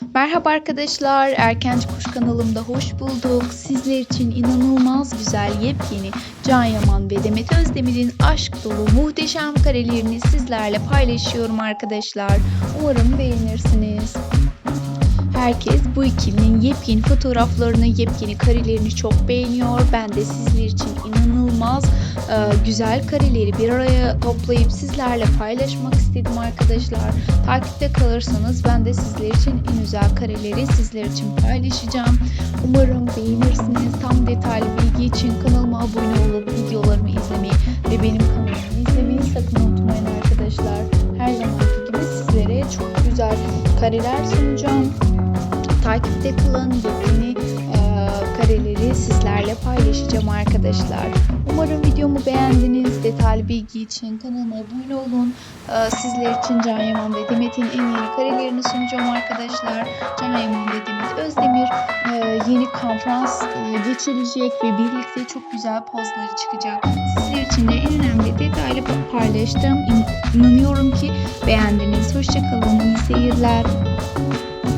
Merhaba arkadaşlar, Erkenci Kuş kanalımda hoş bulduk. Sizler için inanılmaz güzel yepyeni Can Yaman ve Demet Özdemir'in aşk dolu muhteşem karelerini sizlerle paylaşıyorum arkadaşlar. Umarım beğenirsiniz. Herkes bu ikilinin yepyeni fotoğraflarını, yepyeni karelerini çok beğeniyor. Ben de sizler için inanılmaz e, güzel kareleri bir araya toplayıp sizlerle paylaşmak istedim arkadaşlar. Takipte kalırsanız ben de sizler için en güzel kareleri sizler için paylaşacağım. Umarım beğenirsiniz. Tam detaylı bilgi için kanalıma abone olup videolarımı izlemeyi ve benim kanalımı izlemeyi sakın unutmayın arkadaşlar. Her zamanki gibi sizlere çok güzel kareler sunacağım. Takipte kalın yepyeni e, kareleri sizlerle paylaşacağım arkadaşlar. Umarım videomu beğendiniz. Detaylı bilgi için kanalıma abone olun. E, sizler için Can Yaman ve Demet'in en yeni karelerini sunacağım arkadaşlar. Can Yaman ve Demet Özdemir e, yeni konferans e, geçirecek ve birlikte çok güzel pozları çıkacak. Sizler için de en önemli detaylı paylaştım. İn- İnanıyorum ki beğendiniz. Hoşçakalın. İyi seyirler.